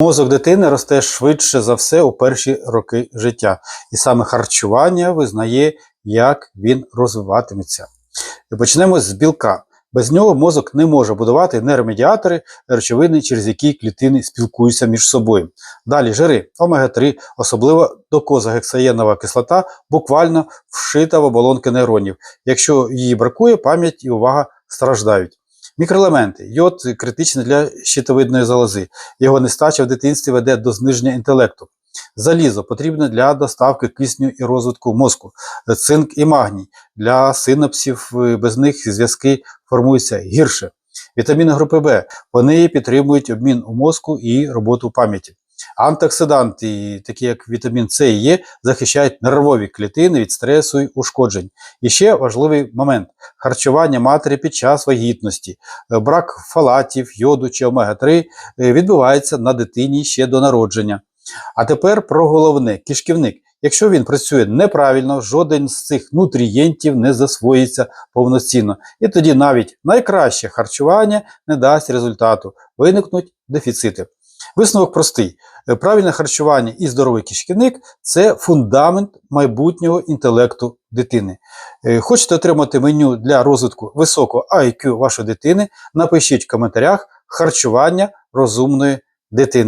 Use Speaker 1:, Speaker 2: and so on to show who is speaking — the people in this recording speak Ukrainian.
Speaker 1: Мозок дитини росте швидше за все у перші роки життя, і саме харчування визнає, як він розвиватиметься. І почнемо з білка. Без нього мозок не може будувати нейромедіатори, речовини, через які клітини спілкуються між собою. Далі жири, омега-3, особливо докозагексаєнова кислота, буквально вшита в оболонки нейронів. Якщо її бракує, пам'ять і увага страждають. Мікроелементи. Йод критичний для щитовидної залози. Його нестача в дитинстві веде до зниження інтелекту. Залізо потрібне для доставки кисню і розвитку мозку. Цинк і магній. Для синапсів е, без них зв'язки формуються гірше. Вітаміни групи Б. Вони підтримують обмін у мозку і роботу пам'яті. Антиоксиданти, такі як вітамін С і Е, захищають нервові клітини від стресу і ушкоджень. І ще важливий момент харчування матері під час вагітності. Е, Брак фалатів, йоду чи омега-3 е, відбувається на дитині ще до народження. А тепер про головне кишківник. Якщо він працює неправильно, жоден з цих нутрієнтів не засвоїться повноцінно. І тоді навіть найкраще харчування не дасть результату, виникнуть дефіцити. Висновок простий: Е, правильне харчування і здоровий кишківник це фундамент майбутнього інтелекту дитини. Е, Хочете отримати меню для розвитку високого IQ вашої дитини? Напишіть в коментарях харчування розумної дитини.